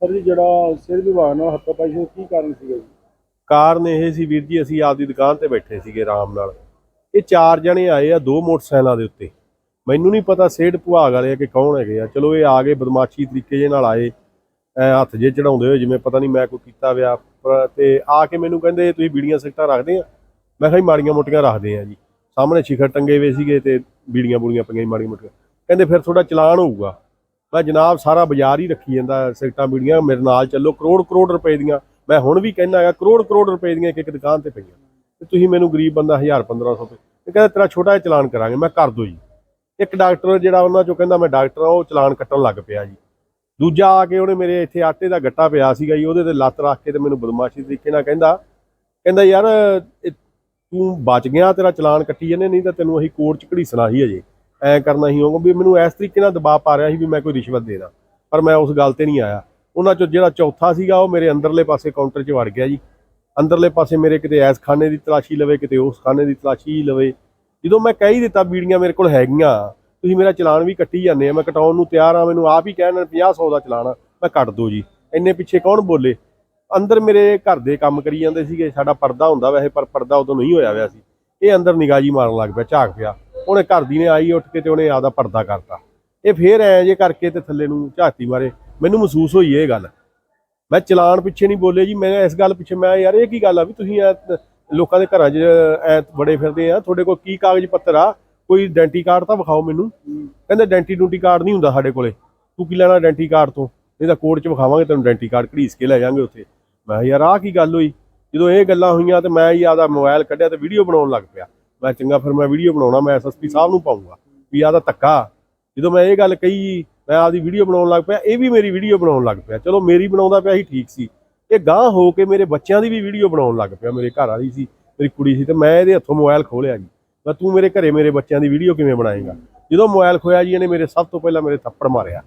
Sir ਜੀ, ਜਿਹੜਾ ਸਿਹਤ ਵਿਭਾਗ ਨਾਲ ਹੱਥਾਪਾਈ ਹੋਈ ਕੀ ਕਾਰਨ ਸੀਗਾ ਜੀ? ਕਾਰਨ ਇਹ ਸੀ ਵੀਰ ਜੀ, ਅਸੀਂ ਆਪਦੀ ਦੁਕਾਨ ਤੇ ਬੈਠੇ ਸੀਗੇ ਆਰਾਮ ਨਾਲ। ਇਹ ਚਾਰ ਜਣੇ ਆਏ ਆ ਦੋ ਮੋਟਰਸਾਈਕਲਾਂ ਦੇ ਉੱਤੇ। ਮੈਨੂੰ ਨਹੀਂ ਪਤਾ ਸੇਠ ਵਿਭਾਗ ਵਾਲੇ ਆ ਕਿ ਕੌਣ ਹੈਗੇ ਆ। ਚਲੋ, ਇਹ ਆ ਗਏ ਬਦਮਾਸ਼ੀ ਤਰੀਕੇ ਜੇ ਨਾਲ ਆਏ ਹੱਥ ਜੇ ਚੜਾਉਂਦੇ ਹੋਏ, ਜਿਵੇਂ ਪਤਾ ਨਹੀਂ ਮੈਂ ਕੋਈ ਕੀਤਾ ਵਿਆ ਪਰ- ਤੇ ਆ ਕੇ ਮੈਨੂੰ ਕਹਿੰਦੇ, ਤੁਸੀਂ ਬੀੜੀਆਂ, ਸਿਗਰਟਾਂ ਰੱਖਦੇ ਆ? ਮੈਂ ਕਿਹਾ ਮਾੜੀਆਂ ਮੋਟੀਆਂ ਰੱਖਦੇ ਆ ਜੀ। ਸਾਹਮਣੇ ਸ਼ਿਖਰ ਟੰਗੇ ਹੋਏ ਸੀਗੇ ਤੇ ਬੀੜੀਆਂ ਬੂੜੀਆਂ ਪਈਆਂ ਸੀ ਮਾੜੀਆਂ ਮੋਟੀਆਂ। ਕਹਿੰਦੇ, ਫਿਰ ਤੁਹਾਡਾ ਚਲਾਨ ਹੋਊਗਾ। ਮੈਂ ਜਨਾਬ ਸਾਰਾ ਬਾਜ਼ਾਰ ਹੀ ਰੱਖੀ ਜਾਂਦਾ ਸਿਗਰਟਾਂ ਬੀੜੀਆਂ ਮੇਰੇ ਨਾਲ ਚੱਲੋ, ਕਰੋੜ ਕਰੋੜ ਰੁਪਏ ਦੀਆਂ। ਮੈਂ ਹੁਣ ਵੀ ਕਹਿੰਦਾ ਹੈਗਾ ਕਰੋੜ ਕਰੋੜ ਰੁਪਏ ਦੀਆਂ ਇੱਕ ਇੱਕ ਦੁਕਾਨ ਤੇ ਪਈਆਂ। ਤੇ ਤੁਸੀਂ ਮੈਨੂੰ ਗਰੀਬ ਬੰਦਾ 1000 1500 ਰੁਪਏ ਇਹ ਕਹਿੰਦਾ ਤੇਰਾ ਛੋਟਾ ਜਿਹਾ ਚਲਾਨ ਕਰਾਂਗੇ, ਮੈਂ ਕਰ ਦੋ ਜੀ। ਇੱਕ ਡਾਕਟਰ ਜਿਹੜਾ ਉਹਨਾਂ ਚੋਂ ਕਹਿੰਦਾ ਮੈਂ ਡਾਕਟਰ ਆ, ਉਹ ਚਲਾਨ ਕੱਟਣ ਲੱਗ ਪਿਆ ਜੀ। ਦੂਜਾ ਆ ਕੇ ਉਹਨੇ ਮੇਰੇ ਇੱਥੇ ਆਟੇ ਦਾ ਗੱਟਾ ਪਿਆ ਸੀਗਾ ਜੀ, ਉਹਦੇ ਤੇ ਲੱਤ ਰੱਖ ਕੇ ਤੇ ਮੈਨੂੰ ਬਦਮਾਸ਼ੀ ਤਰੀਕੇ ਨਾਲ ਕਹਿੰਦਾ ਕਹਿੰਦਾ ਯਾਰ, ਇਹ ਤੂੰ ਬਚ ਗਿਆ, ਤੇਰਾ ਚਲਾਨ ਕੱਟੀ ਜਾਂਦੇ, ਨਹੀਂ ਤਾਂ ਤੈਨੂੰ ਅਸੀਂ ਕੋਰਟ 'ਚ ਘੜੀਸਣਾ ਸੀ ਅਜੇ। ਐ ਕਰਨਾ ਹੀ ਹੋਊਗਾ ਵੀ ਮੈਨੂੰ ਇਸ ਤਰੀਕੇ ਨਾਲ ਦਬਾਅ ਪਾ ਰਿਹਾ ਸੀ ਵੀ ਮੈਂ ਕੋਈ ਰਿਸ਼ਵਤ ਦੇਣਾ ਪਰ ਮੈਂ ਉਸ ਗੱਲ ਤੇ ਨਹੀਂ ਆਇਆ। ਉਹਨਾਂ ਚੋਂ ਜਿਹੜਾ ਚੌਥਾ ਸੀਗਾ ਉਹ ਮੇਰੇ ਅੰਦਰਲੇ ਪਾਸੇ ਕਾਊਂਟਰ 'ਚ ਵੜ ਗਿਆ ਜੀ। ਅੰਦਰਲੇ ਪਾਸੇ ਮੇਰੇ ਕਿਤੇ ਐਸ ਖਾਨੇ ਦੀ ਤਲਾਸ਼ੀ ਲਵੇ ਕਿਤੇ ਉਸ ਖਾਨੇ ਦੀ ਤਲਾਸ਼ੀ ਲਵੇ। ਜਦੋਂ ਮੈਂ ਕਹਿ ਹੀ ਦਿੱਤਾ ਬੀੜੀਆਂ ਮੇਰੇ ਕੋਲ ਹੈਗੀਆਂ ਤੁਸੀਂ ਮੇਰਾ ਚਲਾਨ ਵੀ ਕੱਟੀ ਜਾਂਦੇ ਆ ਮੈਂ ਕਟਾਉਣ ਨੂੰ ਤਿਆਰ ਆ ਮੈਨੂੰ ਆਪ ਹੀ ਕਹਿਣ 50 100 ਦਾ ਚਲਾਨ ਆ, ਮੈਂ ਕੱਟ ਦੋ ਜੀ। ਇੰਨੇ ਪਿੱਛੇ ਕੌਣ ਬੋਲੇ? ਅੰਦਰ ਮੇਰੇ ਘਰ ਦੇ ਕੰਮ ਕਰੀ ਜਾਂਦੇ ਸੀਗੇ ਸਾਡਾ ਪਰਦਾ ਹੁੰਦਾ ਵੈਸੇ ਪਰ ਪਰਦਾ ਉਦੋਂ ਨਹੀਂ ਹੋਇਆ ਹੋਇਆ ਸੀ। ਇਹ ਅੰਦਰ ਨਿਗਾਹ ਜੀ ਮਾਰਨ ਲੱਗ ਪਿਆ ਝਾਕ ਪਿਆ। ਉਹਨੇ ਘਰ ਦੀ ਨੇ ਆਈ ਉੱਠ ਕੇ ਤੇ ਉਹਨੇ ਆਦਾ ਪਰਦਾ ਕਰਤਾ। ਇਹ ਫੇਰ ਐ ਜੇ ਕਰਕੇ ਤੇ ਥੱਲੇ ਨੂੰ ਝਾਤੀ ਮਾਰੇ, ਮੈਨੂੰ ਮਹਿਸੂਸ ਹੋਈ ਇਹ ਗੱਲ। ਮੈਂ ਚਲਾਨ ਪਿੱਛੇ ਨਹੀਂ ਬੋਲੇ ਜੀ, ਮੈਂ ਇਸ ਗੱਲ ਪਿੱਛੇ ਮੈਂ ਯਾਰ ਇਹ ਕੀ ਗੱਲ ਆ ਵੀ ਤੁਸੀਂ ਐ ਲੋਕਾਂ ਦੇ ਘਰਾਂ 'ਚ ਐ ਬੜੇ ਫਿਰਦੇ ਆ, ਤੁਹਾਡੇ ਕੋਲ ਕੀ ਕਾਗਜ਼ ਪੱਤਰ ਆ? ਕੋਈ ਆਇਡੈਂਟੀ ਕਾਰਡ ਤਾਂ ਵਿਖਾਓ ਮੈਨੂੰ। ਕਹਿੰਦੇ ਆਇਡੈਂਟੀ ਡੂਟੀ ਕਾਰਡ ਨਹੀਂ ਹੁੰਦਾ ਸਾਡੇ ਕੋਲੇ। ਤੂੰ ਕੀ ਲੈਣਾ ਆਇਡੈਂਟੀ ਕਾਰਡ ਤੋਂ? ਨਹੀਂ ਤਾਂ ਕੋਰਟ 'ਚ ਵਿਖਾਵਾਂਗੇ ਤੈਨੂੰ ਆਇਡੈਂਟੀ ਕਾਰਡ ਘੜੀਸ ਕੇ ਲੈ ਜਾਾਂਗੇ ਉੱਥੇ। ਮੈਂ ਕਿਹਾ ਯਾਰ ਆਹ ਕੀ ਗੱਲ ਹੋਈ? ਜਦੋਂ ਇਹ ਗੱਲਾਂ ਹੋਈਆਂ ਤੇ ਮੈਂ ਹੀ ਆਦਾ ਮੋਬਾਈਲ ਕੱਢਿਆ ਤੇ ਵੀਡੀਓ ਬਣਾਉਣ ਲੱਗ ਪਿਆ। ਮੈਂ ਚੰਗਾ ਫਿਰ ਮੈਂ ਵੀਡੀਓ ਬਣਾਉਣਾ, ਮੈਂ ਐਸਐਸਪੀ ਸਾਹਿਬ ਨੂੰ ਪਾਉਂਗਾ ਵੀ ਆਹ ਦਾ ਧੱਕਾ। ਜਦੋਂ ਮੈਂ ਇਹ ਗੱਲ ਕਹੀ, ਮੈਂ ਆਪਦੀ ਵੀਡੀਓ ਬਣਾਉਣ ਲੱਗ ਪਿਆ, ਇਹ ਵੀ ਮੇਰੀ ਵੀਡੀਓ ਬਣਾਉਣ ਲੱਗ ਪਿਆ। ਚਲੋ ਮੇਰੀ ਬਣਾਉਂਦਾ ਪਿਆ ਸੀ, ਠੀਕ ਸੀ। ਇਹ ਗਾਂ ਹੋ ਕੇ ਮੇਰੇ ਬੱਚਿਆਂ ਦੀ ਵੀ ਵੀਡੀਓ ਬਣਾਉਣ ਲੱਗ ਪਿਆ, ਮੇਰੇ ਘਰ ਵਾਲੀ ਸੀ, ਮੇਰੀ ਕੁੜੀ ਸੀ, ਤੇ ਮੈਂ ਇਹਦੇ ਹੱਥੋਂ ਮੋਬਾਈਲ ਖੋਲਿਆ ਜੀ। ਮੈਂ ਤੂੰ ਮੇਰੇ ਘਰੇ ਮੇਰੇ ਬੱਚਿਆਂ ਦੀ ਵੀਡੀਓ ਕਿਵੇਂ ਬਣਾਏਗਾ? ਜਦੋਂ ਮੋਬਾਈਲ ਖੋਇਆ ਜੀ, ਇਹਨੇ ਮੇਰੇ ਸਭ ਤੋਂ ਪਹਿਲਾਂ ਮੇਰੇ ਥੱਪੜ ਮਾਰਿਆ।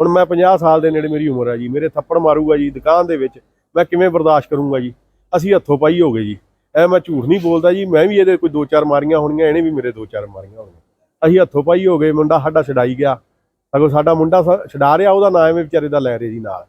ਹੁਣ ਮੈਂ 50 ਸਾਲ ਦੇ ਨੇੜੇ ਮੇਰੀ ਉਮਰ ਹੈ ਜੀ, ਮੇਰੇ ਥੱਪੜ ਮਾਰੂਗਾ ਜੀ, ਦੁਕਾਨ ਦੇ ਵਿੱਚ ਮੈਂ ਕਿਵੇਂ ਬਰਦਾਸ਼ਤ ਕਰੂੰਗਾ ਜੀ? ਅਸੀਂ ਹੱਥੋਂ ਪਾਈ ਹੋ ਗਏ ਜੀ। ਐ ਮੈਂ ਝੂਠ ਨਹੀਂ ਬੋਲਦਾ ਜੀ, ਮੈਂ ਵੀ ਇਹਦੇ ਕੋਈ ਦੋ ਚਾਰ ਮਾਰੀਆਂ ਹੋਣੀਆਂ, ਇਹਨੇ ਵੀ ਮੇਰੇ ਦੋ ਚਾਰ ਮਾਰੀਆਂ ਹੋਣੀਆਂ। ਅਸੀਂ ਹੱਥੋਂ ਪਾਈ ਹੋ ਗਏ, ਮੁੰਡਾ ਸਾਡਾ ਛਡਾਈ ਗਿਆ। ਸਗੋਂ ਸਾਡਾ ਮੁੰਡਾ ਸ- ਛਡਾ ਰਿਹਾ, ਉਹਦਾ ਨਾਂ ਐਵੇਂ ਵਿਚਾਰੇ ਦਾ ਲੈ ਰਹੇ ਜੀ ਨਾਲ।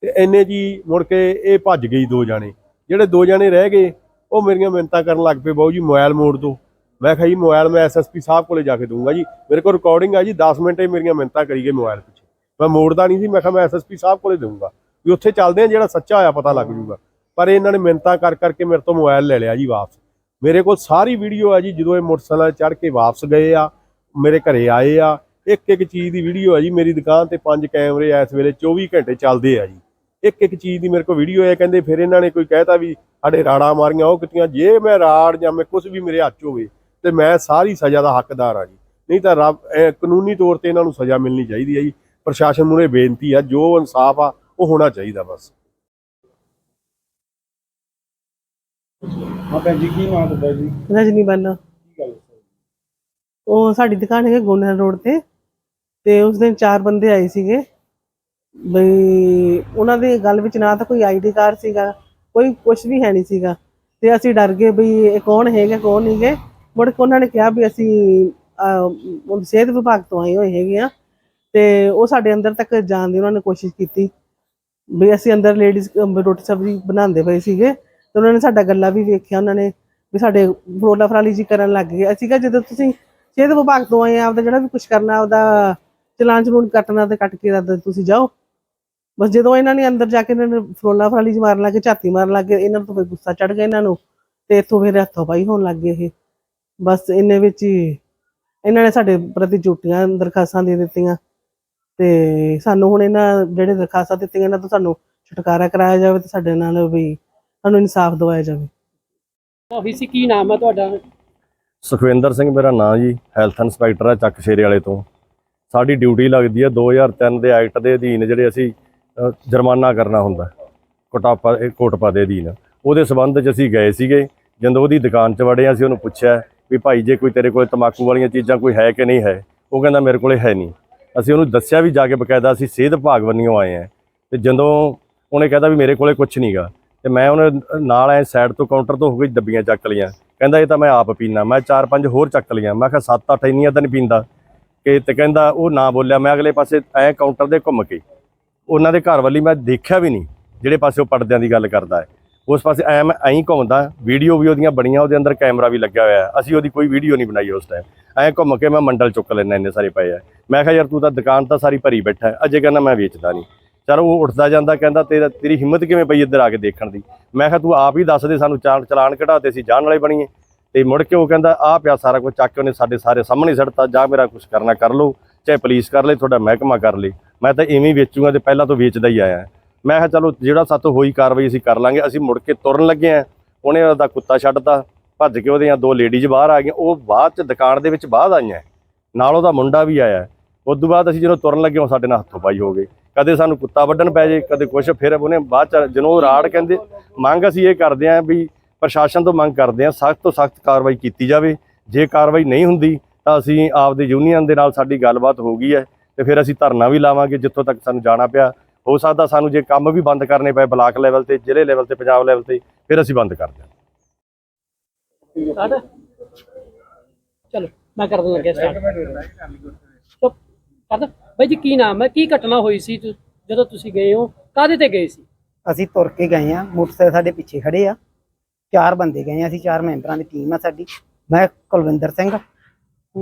ਤੇ ਇੰਨੇ ਜੀ ਮੁੜ ਕੇ ਇਹ ਭੱਜ ਗਈ ਦੋ ਜਾਣੇ। ਜਿਹੜੇ ਦੋ ਜਾਣੇ ਰਹਿ ਗਏ, ਉਹ ਮੇਰੀਆਂ ਮਿੰਨਤਾਂ ਕਰਨ ਲੱਗ ਪਏ, ਬਾਊ ਜੀ ਮੋਬਾਈਲ ਮੋੜ ਦਿਓ। ਮੈਂ ਕਿਹਾ ਜੀ ਮੋਬਾਈਲ ਮੈਂ ਐਸਐਸਪੀ ਸਾਹਿਬ ਕੋਲੇ ਜਾ ਕੇ ਦੂੰਗਾ ਜੀ। ਮੇਰੇ ਕੋਲ ਰਿਕਾਰਡਿੰਗ ਆ ਜੀ 10 ਮਿੰਟ ਮੇਰੀਆਂ ਮਿੰਨਤਾਂ ਕਰੀ ਗਏ ਮੋਬਾਈਲ ਪਿੱਛੇ। ਮੈਂ ਮੋੜਦਾ ਨਹੀਂ ਸੀ, ਮੈਂ ਕਿਹਾ ਮੈਂ ਐਸਐਸਪੀ ਸਾਹਿਬ ਕੋਲੇ ਦਊਂਗਾ। ਵੀ ਉੱਥੇ ਚੱਲਦੇ ਆ, ਜਿਹੜਾ ਸੱਚਾ ਹੋਇਆ ਪਤਾ ਲੱਗ ਜੂਗਾ। ਪਰ ਇਹਨਾਂ ਨੇ ਮਿੰਨਤਾਂ ਕਰ ਕਰਕੇ ਮੇਰੇ ਤੋਂ ਮੋਬਾਈਲ ਲੈ ਲਿਆ ਜੀ ਵਾਪਸ। ਮੇਰੇ ਕੋਲ ਸਾਰੀ ਵੀਡੀਓ ਆ ਜੀ, ਜਦੋਂ ਇਹ ਮੋਟਰਸਾਈਕਲ ਚੜ੍ਹ ਕੇ ਵਾਪਸ ਗਏ ਆ, ਮੇਰੇ ਘਰੇ ਆਏ ਆ ਇੱਕ ਇੱਕ ਚੀਜ਼ ਦੀ ਵੀਡੀਓ ਆ ਜੀ, ਮੇਰੀ ਦੁਕਾਨ ਤੇ ਪੰਜ ਕੈਮਰੇ ਇਸ ਵੇਲੇ 24 ਘੰਟੇ ਚੱਲਦੇ ਆ ਜੀ। ਇੱਕ ਇੱਕ ਚੀਜ਼ ਦੀ ਮੇਰੇ ਕੋਲ ਵੀਡੀਓ ਹੈ ਕਹਿੰਦੇ ਫਿਰ ਇਹਨਾਂ ਨੇ ਕੋਈ ਕਹਿਤਾ ਵੀ ਸਾਡੇ ਰਾੜਾਂ ਮਾਰੀਆਂ, ਉਹ ਕਿਤੀਆਂ, ਜੇ ਮੈਂ ਰਾੜ ਜਾਂ ਮੈਂ ਕੁਝ ਵੀ ਮੇਰੇ ਹੱਥ ਹੋਵੇ, ਤੇ ਮੈਂ ਸਾਰੀ ਸਜ਼ਾ ਦਾ ਹੱਕਦਾਰ ਆ ਜੀ। ਨਹੀਂ ਤਾਂ ਰੱਬ ਕਾਨੂੰਨੀ ਤੌਰ ਤੇ ਇਹਨਾਂ ਨੂੰ ਸਜ਼ਾ ਮਿਲਣੀ ਚਾਹੀਦੀ ਹੈ ਜੀ। ਪ੍ਰਸ਼ਾਸਨ ਨੂੰ ਇਹ ਬੇਨਤੀ ਆ, ਜੋ ਇਨਸਾਫ ਆ, ਉਹ ਹੋਣਾ ਚਾਹੀਦਾ ਬਸ। ਹਾਂ ਭੈਣ ਜੀ ਕੀ ਨਾਮ ਤੁਹਾਡਾ ਜੀ? ਰਜਨੀ ਬਾਲਾ ਕੀ ਗੱਲ ਹੈ ਉਹ ਸਾਡੀ ਦੁਕਾਨ ਹੈ ਗੋਨਰ ਰੋਡ ਤੇ ਤੇ ਉਸ ਦਿਨ ਚਾਰ ਬੰਦੇ ਆਏ ਸੀਗੇ। ਬਈ ਉਹਨਾਂ ਦੀ ਗੱਲ ਵਿੱਚ ਨਾ ਤਾਂ ਕੋਈ ਆਈਡੀ ਕਾਰਡ ਸੀਗਾ ਕੋਈ ਕੁਝ ਵੀ ਹੈ ਨਹੀਂ ਸੀਗਾ। ਤੇ ਅਸੀਂ ਡਰ ਗਏ ਬਈ ਇਹ ਕੌਣ ਹੈਗਾ ਕੌਣ ਨਹੀਂ ਗੇ। ਮੁੜ ਕੇ ਉਹਨਾਂ ਨੇ ਕਿਹਾ ਵੀ ਅਸੀਂ ਅਹ, ਉਹ ਸਿਹਤ ਵਿਭਾਗ ਤੋਂ ਆਏ ਹੋਏ ਹੈਗੇ ਆ। ਤੇ ਉਹ ਸਾਡੇ ਅੰਦਰ ਤੱਕ ਜਾਣ ਦੀ ਉਹਨਾਂ ਨੇ ਕੋਸ਼ਿਸ਼ ਕੀਤੀ। ਵੀ ਅਸੀਂ ਅੰਦਰ ਲੇਡੀਜ਼ ਰੋਟੀ ਸਬਜ਼ੀ ਬਣਾਉਂਦੇ ਪਏ ਸੀਗੇ। ਤੇ ਉਹਨਾਂ ਨੇ ਸਾਡਾ ਗੱਲਾਂ ਵੀ ਵੇਖਿਆ, ਉਹਨਾਂ ਨੇ ਵੀ ਸਾਡੇ ਫਰੋਲਾ ਫਰਾਲੀ ਜੀ ਕਰਨ ਲੱਗ ਗਏ। ਅਸੀਂ ਕਿਹਾ ਜਦੋਂ ਤੁਸੀਂ ਸਿਹਤ ਵਿਭਾਗ ਤੋਂ ਆਏ ਆਪਦਾ ਜਿਹੜਾ ਵੀ ਕੁਝ ਕਰਨਾ, ਆਪਦਾ ਚਲਾਨ ਚਲੂਨ ਕੱਟਣਾ ਤੇ ਕੱਟ ਕੇ ਰੱਦ ਤੁਸੀਂ ਜਾਓ। ਬਸ ਜਦੋਂ ਇਹਨਾਂ ਨੇ ਅੰਦਰ ਜਾ ਕੇ ਇਹਨਾਂ ਨੇ ਫਰੋਲਾ ਫਰਾਲੀ ਜੀ ਮਾਰਨ ਲੱਗੇ, ਝਾਤੀ ਮਾਰਨ ਲੱਗੇ, ਇਹਨਾਂ ਨੂੰ ਤਾਂ ਫਿਰ ਗੁੱਸਾ ਚੜ ਗਿਆ ਇਹਨਾਂ ਨੂੰ ਤੇ ਇੱਥੋਂ ਫਿਰ ਹੱਥੋਂ ਪਾਈ ਹੋਣ ਲੱਗ ਗਏ ਇਹ। ਬਸ ਇੰਨੇ ਵਿੱਚ ਹੀ ਇਹਨਾਂ ਨੇ ਸਾਡੇ ਪ੍ਰਤੀ ਝੂਠੀਆਂ ਦਰਖਾਸਤਾਂ ਦੇ ਦਿੱਤੀਆਂ ਤੇ ਸਾਨੂੰ ਹੁਣ ਇਹਨਾਂ ਜਿਹੜੇ ਦਰਖਾਸਤਾਂ ਦਿੱਤੀਆਂ, ਇਹਨਾਂ ਤੋਂ ਸਾਨੂੰ ਛੁਟਕਾਰਾ ਕਰਾਇਆ ਜਾਵੇ ਤੇ ਸਾਡੇ ਨਾਲ ਵੀ ਸਾਨੂੰ ਇਨਸਾਫ ਦਿਵਾਇਆ ਜਾਵੇ। ਹੋਈ ਸੀ ਕੀ ਨਾਮ ਹੈ ਤੁਹਾਡਾ? ਸੁਖਵਿੰਦਰ ਸਿੰਘ ਮੇਰਾ ਨਾਮ ਜੀ ਹੈਲਥ ਇੰਸਪੈਕਟਰ ਆ ਚੱਕ ਸ਼ੇਰੇ ਵਾਲੇ ਤੋਂ। ਸਾਡੀ ਡਿਊਟੀ ਲੱਗਦੀ ਹੈ 2003 ਦੇ ਐਕਟ ਦੇ ਅਧੀਨ ਜਿਹੜੇ ਅਸੀਂ ਅ, ਜੁਰਮਾਨਾ ਕਰਨਾ ਹੁੰਦਾ। ਕੋਟਾਪਾ ਇਹ ਕੋਟਪਾ ਦੇ ਅਧੀਨ। ਉਹਦੇ ਸਬੰਧ 'ਚ ਅਸੀਂ ਗਏ ਸੀਗੇ ਜਦੋਂ ਉਹਦੀ ਦੁਕਾਨ 'ਚ ਵੜੇ ਅਸੀਂ ਉਹਨੂੰ ਪੁੱਛਿਆ ਵੀ ਭਾਈ ਜੇ ਕੋਈ ਤੇਰੇ ਕੋਲ ਤਮਾਕੂ ਵਾਲੀਆਂ ਚੀਜ਼ਾਂ ਕੋਈ ਹੈ ਕਿ ਨਹੀਂ ਹੈ? ਉਹ ਕਹਿੰਦਾ ਮੇਰੇ ਕੋਲੇ ਹੈ ਨਹੀਂ। ਅਸੀਂ ਉਹਨੂੰ ਦੱਸਿਆ ਵੀ ਜਾ ਕੇ ਬਕਾਇਦਾ ਅਸੀਂ ਸਿਹਤ ਵਿਭਾਗ ਵੱਲੋਂ ਆਏ ਆ। ਤੇ ਜਦੋਂ ਉਹਨੇ ਕਹਿੰਦਾ ਵੀ ਮੇਰੇ ਕੋਲੇ ਕੁਝ ਨਹੀਂਗਾ ਤੇ ਮੈਂ ਉਹਨੇ ਨਾਲ ਐ ਸਾਈਡ ਤੋਂ ਕਾਊਂਟਰ ਤੋਂ ਹੋ ਗਈ ਡੱਬੀਆਂ ਚੱਕ ਲਈਆਂ। ਕਹਿੰਦਾ ਇਹ ਤਾਂ ਮੈਂ ਆਪ ਪੀਣਾ ਮੈਂ ਚਾਰ ਪੰਜ ਹੋਰ ਚੱਕ ਲਈਆਂ। ਮੈਂ ਕਿਹਾ ਸੱਤ ਅੱਠ ਇੰਨੀਆਂ ਤਾਂ ਨਹੀਂ ਪੀਂਦਾ। ਕਿ ਤੇ ਕਹਿੰਦਾ ਉਹ ਨਾ ਬੋਲਿਆ, ਮੈਂ ਅਗਲੇ ਪਾਸੇ ਐ ਕਾਊਂਟਰ ਦੇ ਘੁੰਮ ਕੇ, ਉਹਨਾਂ ਦੇ ਘਰ ਵਾਲੀ ਮੈਂ ਦੇਖਿਆ ਵੀ ਨਹੀਂ, ਜਿਹੜੇ ਪਾਸੇ ਉਹ ਪਰਦਿਆਂ ਦੀ ਗੱਲ ਕਰਦਾ ਹੈ। ਉਸ ਪਾਸੇ ਐ ਮੈਂ ਐਂ ਘੁੰਮਦਾ ਵੀਡੀਓ ਵੀ ਉਹਦੀਆਂ ਬਣੀਆਂ, ਉਹਦੇ ਅੰਦਰ ਕੈਮਰਾ ਵੀ ਲੱਗਿਆ ਹੋਇਆ ਅਸੀਂ ਉਹਦੀ ਕੋਈ ਵੀਡੀਓ ਨਹੀਂ ਬਣਾਈ ਉਸ ਟਾਈਮ ਐਂ ਘੁੰਮ ਕੇ ਮੈਂ ਮੰਡਲ ਚੁੱਕ ਲੈਣਾ ਇੰਨੇ ਸਾਰੇ ਪਏ ਆ। ਮੈਂ ਕਿਹਾ ਯਾਰ ਤੂੰ ਤਾਂ ਦੁਕਾਨ ਤਾਂ ਸਾਰੀ ਭਰੀ ਬੈਠਾ ਅਜੇ ਕਹਿੰਦਾ ਮੈਂ ਵੇਚਦਾ ਨਹੀਂ। ਚਲ ਉਹ ਉੱਠਦਾ ਜਾਂਦਾ, ਕਹਿੰਦਾ ਤੇਰਾ ਤੇਰੀ ਹਿੰਮਤ ਕਿਵੇਂ ਪਈ ਇੱਧਰ ਆ ਕੇ ਦੇਖਣ ਦੀ? ਮੈਂ ਕਿਹਾ ਤੂੰ ਆਪ ਹੀ ਦੱਸ ਦੇ ਸਾਨੂੰ ਚਾਲ ਚਲਾਨ ਕਢਾਤੇ ਸੀ ਜਾਣ ਵਾਲੇ ਬਣੀਏ ਤੇ ਮੁੜ ਕੇ ਉਹ ਕਹਿੰਦਾ ਆ ਪਿਆ ਸਾਰਾ ਕੁਝ ਚੱਕ ਕੇ ਉਹਨੇ ਸਾਡੇ ਸਾਰੇ ਸਾਹਮਣੇ ਸੜਤਾ ਜਾਂ ਮੇਰਾ ਕੁਝ ਕਰਨਾ ਕਰ ਲਓ, ਚਾਹੇ ਪੁਲਿਸ ਕਰ ਲੇ, ਤੁਹਾਡਾ ਮਹਿਕਮਾ ਕਰ ਲੇ। ਮੈਂ ਤਾਂ ਇਵੇਂ ਹੀ ਵੇਚੂਗਾ ਤੇ ਪਹਿਲਾਂ ਤੋਂ ਵੇਚਦਾ ਹੀ ਆਇਆ ਮੈਂ ਕਿਹਾ, ਚਲੋ, ਜਿਹੜਾ ਸਾਤੋਂ ਹੋਈ ਕਾਰਵਾਈ ਅਸੀਂ ਕਰ ਲਾਂਗੇ, ਅਸੀਂ ਮੁੜ ਕੇ ਤੁਰਨ ਲੱਗੇ ਆ। ਉਹਨੇ ਉਹਦਾ ਕੁੱਤਾ ਛੱਡਤਾ, ਭੱਜ ਕੇ ਉਹਦੀਆਂ ਦੋ ਲੇਡੀਜ਼ ਬਾਹਰ ਆ ਗਈਆਂ। ਉਹ ਬਾਅਦ ਚ ਦੁਕਾਨ ਦੇ ਵਿੱਚ ਬਾਅਦ ਆਈਆਂ। ਨਾਲ ਉਹਦਾ ਮੁੰਡਾ ਵੀ ਆਇਆ। ਉਸ ਤੋਂ ਬਾਅਦ ਅਸੀਂ ਜਦੋਂ ਤੁਰਨ ਲੱਗੇ, ਉਹ ਸਾਡੇ ਨਾਲ ਹੱਥੋਂ ਪਾਈ ਹੋ ਗਏ। ਕਦੇ ਸਾਨੂੰ ਕੁੱਤਾ ਵੱਢਣ ਪੈ ਜੇ, ਕਦੇ ਕੁਛ, ਫਿਰ ਉਹਨੇ ਬਾਅਦ ਚ ਜਦੋਂ ਰਾੜ ਕਹਿੰਦੇ, ਮੰਗ ਅਸੀਂ ਇਹ ਕਰਦੇ ਆਂ ਵੀ ਪ੍ਰਸ਼ਾਸਨ ਤੋਂ ਮੰਗ ਕਰਦੇ ਆਂ ਸਖਤ ਤੋਂ ਸਖਤ ਕਾਰਵਾਈ ਕੀਤੀ ਜਾਵੇ। ਜੇ ਕਾਰਵਾਈ ਨਹੀਂ ਹੁੰਦੀ ਤਾਂ ਅਸੀਂ ਆਪਦੇ ਯੂਨੀਅਨ ਦੇ ਨਾਲ ਸਾਡੀ ਗੱਲਬਾਤ ਹੋ ਗਈ ਹੈ ਤੇ ਫਿਰ ਅਸੀਂ ਧਰਨਾ ਵੀ ਲਾਵਾਂਗੇ ਜਿੱਥੋਂ ਤੱਕ ਸਾਨੂੰ ਜਾਣਾ ਪਿਆ। ਹੋ ਸਕਦਾ ਸਾਨੂੰ ਜੇ ਕੰਮ ਵੀ ਬੰਦ ਕਰਨੇ ਪਏ ਬਲਾਕ ਲੈਵਲ ਤੇ, ਜ਼ਿਲ੍ਹੇ ਲੈਵਲ ਤੇ, ਪੰਜਾਬ ਲੈਵਲ ਤੇ, ਫਿਰ ਅਸੀਂ ਬੰਦ ਕਰ ਦਿਆਂਗੇ। ਚਲੋ, ਮੈਂ ਕਰਨ ਲੱਗਿਆ ਸਟਾਰਟ ਚੁੱਪ ਕਰ ਬਾਈ ਜੀ ਕੀ ਨਾਮ ਹੈ? ਕੀ ਘਟਨਾ ਹੋਈ ਸੀ ਤੁ- ਜਦੋਂ ਤੁਸੀਂ ਗਏ ਹੋ? ਕਾਹਦੇ ਤੇ ਗਏ ਸੀ? ਅਸੀਂ ਤੁਰ ਕੇ ਗਏ ਆ ਮੋਟਰਸਾਈਕਲ ਸਾਡੇ ਪਿੱਛੇ ਖੜੇ ਆ। ਚਾਰ ਬੰਦੇ ਗਏ ਆ ਅਸੀਂ ਚਾਰ ਮੈਂਬਰਾਂ ਦੀ ਟੀਮ ਆ ਸਾਡੀ। ਮੈਂ ਕੁਲਵਿੰਦਰ ਸਿੰਘ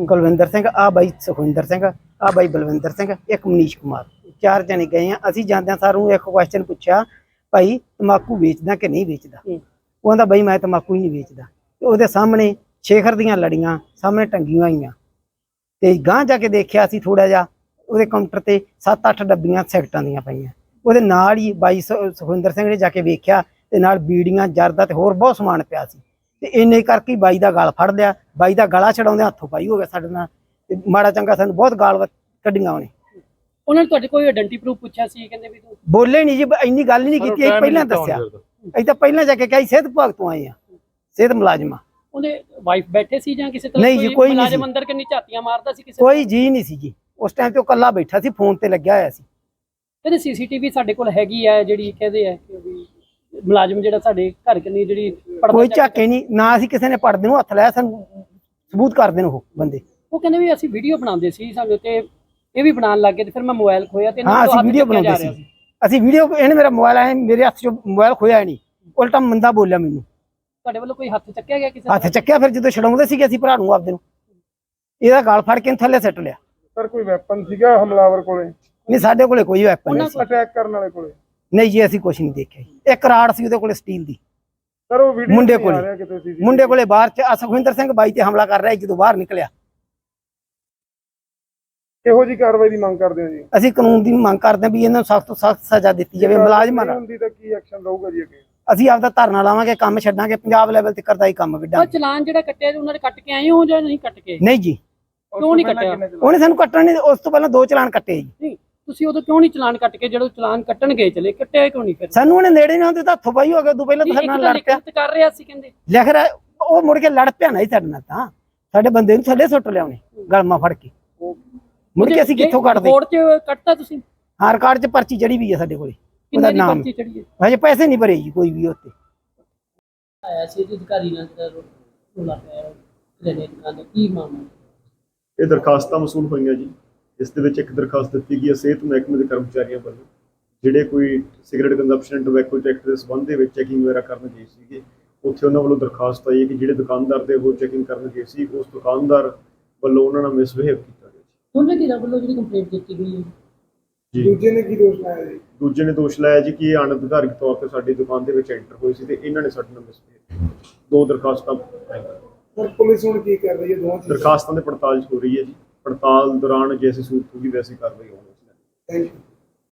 ਕੁਲਵਿੰਦਰ ਸਿੰਘ ਆ ਬਾਈ ਸੁਖਵਿੰਦਰ ਸਿੰਘ ਆ ਬਾਈ ਬਲਵਿੰਦਰ ਸਿੰਘ ਇੱਕ ਮਨੀਸ਼ ਕੁਮਾਰ। ਚਾਰ ਜਣੇ ਗਏ ਆ ਅਸੀਂ ਜਾਂਦਿਆਂ ਸਾਰੂ ਇੱਕ ਕੁਐਸਚਨ ਪੁੱਛਿਆ ਭਾਈ ਤਮਾਕੂ ਵੇਚਦਾ ਕਿ ਨਹੀਂ ਵੇਚਦਾ? ਹੂੰ। ਉਹ ਕਹਿੰਦਾ ਬਾਈ ਮੈਂ ਤਮਾਕੂ ਹੀ ਨਹੀਂ ਵੇਚਦਾ। ਤੇ ਉਹਦੇ ਸਾਹਮਣੇ ਸ਼ੇਖਰ ਦੀਆਂ ਲੜੀਆਂ ਸਾਹਮਣੇ ਟੰਗੀਆਂ ਹੋਈਆਂ। ਤੇ ਗਾਂਹ ਜਾ ਕੇ ਦੇਖਿਆ ਸੀ ਥੋੜਾ ਜਿਹਾ ਉਹਦੇ ਕਾਊਂਟਰ ਤੇ 7-8 ਡੱਬੀਆਂ ਸਿਗਰਟਾਂ ਦੀਆਂ ਪਈਆਂ। ਉਹਦੇ ਨਾਲ ਹੀ ਬਾਈ ਸੁਖਵਿੰਦਰ ਸਿੰਘ ਨੇ ਜਾ ਕੇ ਵੇਖਿਆ ਤੇ ਨਾਲ ਬੀੜੀਆਂ ਜਰਦਾ ਤੇ ਹੋਰ ਬਹੁਤ ਸਮਾਨ ਪਿਆ ਸੀ। ਤੇ ਇੰਨੇ ਕਰਕੇ ਬਾਈ ਦਾ ਗਲ ਫੜ ਲਿਆ। ਬਾਈ ਦਾ ਗਲਾ ਛਡਾਉਂਦੇ ਹੱਥੋਂ ਪਾਈ ਹੋ ਗਿਆ ਸਾਡੇ ਨਾਲ। ਤੇ ਮਾੜਾ ਚੰਗਾ ਸਾਨੂੰ ਬਹੁਤ ਗਾਲ ਕੱਢੀਆਂ ਉਹਨੇ। ਉਹਨਾਂ ਨੇ ਤੁਹਾਡੇ ਕੋਈ ਆਇਡੈਂਟੀ ਪ੍ਰੂਫ ਪੁੱਛਿਆ ਸੀ ਕਹਿੰਦੇ ਵੀ ਤੂੰ ਬੋਲੇ ਨਹੀਂ ਜੀ ਇੰਨੀ ਗੱਲ ਨਹੀਂ ਕੀਤੀ ਅਸੀਂ ਪਹਿਲਾਂ ਦੱਸਿਆ। ਅਸੀਂ ਤਾਂ ਪਹਿਲਾਂ ਜਾ ਕੇ ਕਹੀ ਸਿਹਤ ਵਿਭਾਗ ਤੋਂ ਆਏ ਆ ਸਿਹਤ ਮੁਲਾਜ਼ਮਾਂ। ਉਹਦੇ ਵਾਈਫ ਬੈਠੇ ਸੀ ਜਾਂ ਕਿਸੇ ਤਰ੍ਹਾਂ ਨਹੀਂ ਜੀ, ਕੋਈ ਨਹੀਂ ਮੁਲਾਜ਼ਮ। ਅੰਦਰ ਕਿੰਨੀ ਝਾਤੀਆਂ ਮਾਰਦਾ ਸੀ ਕਿਸੇ ਕੋਈ ਜੀ ਨਹੀਂ ਸੀ ਜੀ। ਉਸ ਟਾਈਮ ਤੇ ਉਹ ਕੱਲਾ ਬੈਠਾ ਸੀ ਫੋਨ ਤੇ ਲੱਗਿਆ ਹੋਇਆ ਸੀ। ਕਹਿੰਦੇ ਸੀਸੀਟੀਵੀ ਸਾਡੇ ਕੋਲ ਹੈਗੀ ਹੈ ਜਿਹੜੀ ਕਹਿੰਦੇ ਆ ਕਿ ਵੀ ਮੁਲਾਜ਼ਮ ਜਿਹੜਾ ਸਾਡੇ ਘਰ ਕੰਨੀ ਜਿਹੜੀ ਕੋਈ ਝਾਕੇ ਨਹੀਂ ਨਾ ਅਸੀਂ ਕਿਸੇ ਨੇ ਪੜਦੇ ਨੂੰ ਹੱਥ ਲਾਇਆ ਸਾਨੂੰ ਸਬੂਤ ਕਰ ਦੇਣ ਉਹ ਬੰਦੇ। ਉਹ ਕਹਿੰਦੇ ਵੀ ਅਸੀਂ ਵੀਡੀਓ ਬਣਾਉਂਦੇ ਸੀ ਸਾਨੂੰ ਤੇ ਇਹ ਵੀ ਬਣਾਉਣ ਲੱਗ ਗਏ ਤੇ ਫਿਰ ਮੈਂ ਮੋਬਾਈਲ ਖੋਇਆ ਤੇ ਹਾਂ ਅਸੀਂ ਵੀਡੀਓ ਬਣਾਉਂਦੇ ਸੀ। ਅਸੀਂ ਵੀਡੀਓ ਇਹਨੇ ਮੇਰਾ ਮੋਬਾਈਲ ਆਇਆ ਮੇਰੇ ਹੱਥ 'ਚੋਂ ਮੋਬਾਈਲ ਖੋਇਆ ਨਹੀਂ। ਉਲਟਾ ਮੰਦਾ ਬੋਲਿਆ ਮੈਨੂੰ। ਤੁਹਾਡੇ ਵੱਲੋਂ ਕੋਈ ਹੱਥ ਚੱਕਿਆ ਗਿਆ ਕਿਸੇ ਹੱਥ? ਚੱਕਿਆ ਫਿਰ ਜਦੋਂ ਛਡਾਉਂਦੇ ਸੀਗੇ ਅਸੀਂ ਭਰਾ ਨੂੰ ਆਪਦੇ ਨੂੰ। ਇਹਦਾ ਗਾਲ ਫੜ ਕੇ ਥੱਲੇ ਸੱਟ ਲਿਆ। ਸਰ ਕੋਈ ਵੈਪਨ ਸੀਗਾ ਹਮਲਾਵਰ ਕੋਲੇ? ਨਹੀਂ ਸਾਡੇ ਕੋਲੇ ਕੋਈ ਵੈਪਨ ਨਹੀਂ ਸੀ। ਅਟੈਕ ਕਰਨ ਵਾਲੇ ਕੋਲੇ? ਨਹੀਂ ਜੀ ਅਸੀਂ ਕੁਝ ਨਹੀਂ ਦੇਖਿਆ ਜੀ। ਇੱਕ ਰਾੜ ਸੀ ਉਹਦੇ ਕੋਲੇ ਸਟੀਲ ਦੀ। ਸਰ ਉਹ ਵੀਡੀਓ ਮੁੰਡੇ ਕੋਲੇ। ਕਿਤੇ ਸੀ ਮੁੰਡੇ ਕੋਲੇ ਬਾਹਰ ਚ ਆ ਸੁਖਵਿੰਦਰ ਸਿੰਘ ਬਾਈ ਤੇ ਹਮਲਾ ਕਰ ਰਿਹਾ ਸੀ ਜਦੋਂ ਬਾਹਰ ਨਿਕਲਿਆ। ਕਿਹੋ ਜੀ ਕਾਰਵਾਈ ਦੀ ਮੰਗ ਕਰਦੇ ਹੋ ਜੀ? ਅਸੀਂ ਕਾਨੂੰਨ ਦੀ ਮੰਗ ਕਰਦੇ ਹਾਂ ਵੀ ਇਹਨਾਂ ਨੂੰ ਸਖਤ ਤੋਂ ਸਖਤ ਸਜ਼ਾ ਦਿੱਤੀ ਜਾਵੇ ਮੁਲਾਜ਼ਮਾਂ ਨਹੀਂ ਨਾਲ। ਹੁੰਦੀ ਤਾਂ ਕੀ ਐਕਸ਼ਨ ਰਹੂਗਾ ਜੀ ਅੱਗੇ? ਅਸੀਂ ਆਪਦਾ ਧਰਨਾ ਲਾਵਾਂਗੇ ਕੰਮ ਛੱਡਾਂਗੇ ਪੰਜਾਬ ਲੈਵਲ ਤੇ ਕਰਦਾ ਹੀ ਕੰਮ ਉਹ ਵਿੱਢਾਂਗੇ ਚਲਾਨ ਜਿਹੜਾ ਕੱਟਿਆ ਤੇ ਉਹਨਾਂ ਨੇ ਕੱਟ ਕੇ ਆਏ ਹੋ ਜਾਂ ਨਹੀਂ ਕੱਟ ਕੇ? ਨਹੀਂ ਜੀ। ਕਿਉਂ ਨਹੀਂ ਕੱਟਿਆ? ਉਹਨੇ ਸਾਨੂੰ ਕੱਟਣ ਨਹੀਂ ਉਸ ਤੋਂ ਪਹਿਲਾਂ ਦੋ ਚਲਾਨ ਕੱਟੇ ਜੀ ਨਹੀਂ ਤੁਸੀਂ ਉਦੋਂ ਕਿਉਂ ਨਹੀਂ ਚਲਾਨ ਕੱਟ ਕੇ ਜਦੋਂ ਚਲਾਨ ਕੱਟਣ ਗਏ ਚਲੇ ਕੱਟਿਆ ਕਿਉਂ ਨਹੀਂ ਫਿਰ? ਸਾਨੂੰ ਉਹਨੇ ਨੇੜੇ ਨਾ ਹੁੰਦੇ ਤਾਂ ਹੱਥੋਂ ਪਾਈ ਹੋ ਗਿਆ ਉਦੋਂ ਪਹਿਲਾਂ ਤਾਂ ਸਾਡੇ ਨਾਲ ਲੜ ਪਿਆ। ਕਰ ਰਿਹਾ ਸੀ ਕਹਿੰਦੇ। ਲਿਖ ਰਿਹਾ ਉਹ ਮੁੜ ਕੇ ਲੜ ਪਿਆ ਨਹੀਂ ਸਾਡੇ ਨਾਲ ਤਾਂ। ਸਾਡੇ ਬੰਦੇ ਨੂੰ ਥੱਲੇ ਸੁੱਟ ਲਿਆ ਉਹਨੇ ਗਲਮਾ ਫੜ ਕੇ। ਮੁੜ ਕੇ ਅਸੀਂ ਕਿੱਥੋਂ ਕੱਢਦੇ ਕੋਰਟ 'ਚ ਕੱਟਤਾ ਤੁਸੀਂ? ਹਾਂ ਰਿਕਾਰਡ 'ਚ ਪਰਚੀ ਚੜੀ ਵੀ ਹੈ ਸਾਡੇ ਕੋਲੇ ਉਹਦਾ ਦੀ ਨਾਮ। ਪਰਚੀ ਚੜੀ ਹੈ? ਹਜੇ ਪੈਸੇ ਨਹੀਂ ਭਰੇ ਜੀ ਕੋਈ ਵੀ ਉੱਤੇ ਆਇਆ ਸੀ ਅਧਿਕਾਰੀ ਨਾਲ ਰੋਲਾ ਪਿਆ ਕਲੀਨਿਕ ਦੁਕਾਨ ਦਾ ਕੀ ਮਾਮਲਾ? ਇਹ ਦਰਖਾਸਤਾਂ ਮਸੂਲ ਹੋਈਆਂ ਜੀ। ਇਸ ਦੇ ਵਿੱਚ ਇੱਕ ਦਰਖਾਸਤ ਦਿੱਤੀ ਗਈ ਹੈ ਸਿਹਤ ਮਹਿਕਮੇ ਦੇ ਕਰਮਚਾਰੀਆਂ ਵੱਲੋਂ। ਜਿਹੜੇ ਕੋਈ cigarette consumption and tobacco act ਦੇ ਸੰਬੰਧ ਦੇ ਵਿੱਚ ਚੈਕਿੰਗ ਵਗੈਰਾ ਕਰਨ ਗਏ ਸੀਗੇ ਉੱਥੇ ਉਹਨਾਂ ਵੱਲੋਂ ਦਰਖਾਸਤ ਆਈ ਹੈ ਕਿ ਜਿਹੜੇ ਦੁਕਾਨਦਾਰ ਦੇ ਉਹ ਚੈਕਿੰਗ ਕਰਨ ਗਏ ਸੀ ਉਸ ਦੁਕਾਨਦਾਰ ਵੱਲੋਂ ਉਹਨਾਂ ਨਾਲ ਮਿਸਬਿਹੇਵ ਕੀਤਾ ਗਿਆ ਦੋਨੇ ਧਿਰਾਂ ਵੱਲੋਂ ਜਿਹੜੀ ਕੰਪਲੇਂਟ ਦਿੱਤੀ ਗਈ ਹੈ? ਜੀ। ਦੂਜੇ ਨੇ ਕੀ ਦੋਸ਼ ਲਾਇਆ ਜੀ? ਦੂਜੇ ਨੇ ਦੋਸ਼ ਲਾਇਆ ਜੀ ਕਿ ਇਹ ਅਣਅਧਿਕਾਰਿਤ ਤੌਰ ਤੇ ਸਾਡੀ ਦੁਕਾਨ ਦੇ ਵਿੱਚ ਐਂਟਰ ਹੋਏ ਸੀ ਤੇ ਇਹਨਾਂ ਨੇ ਸਾਡੇ ਨਾਲ ਮਿਸਬਿਹੇਵ ਦੋ ਦਰਖਾਸਤਾਂ ਆਈਆਂ ਸਰ ਪੁਲਿਸ ਹੁਣ ਕੀ ਕਰ ਰਹੀ ਹੈ? ਦੋਵਾਂ ਦਰਖਾਸਤਾਂ ਦੇ ਪੜਤਾਲ ਹੋ ਰਹੀ ਹੈ ਜੀ। ਪੜਤਾਲ ਦੌਰਾਨ ਜੈਸੀ ਸੂਰਤ ਹੋਗੀ ਵੈਸੀ ਕਾਰਵਾਈ ਹੋਣੀ ਹੈ। Thank you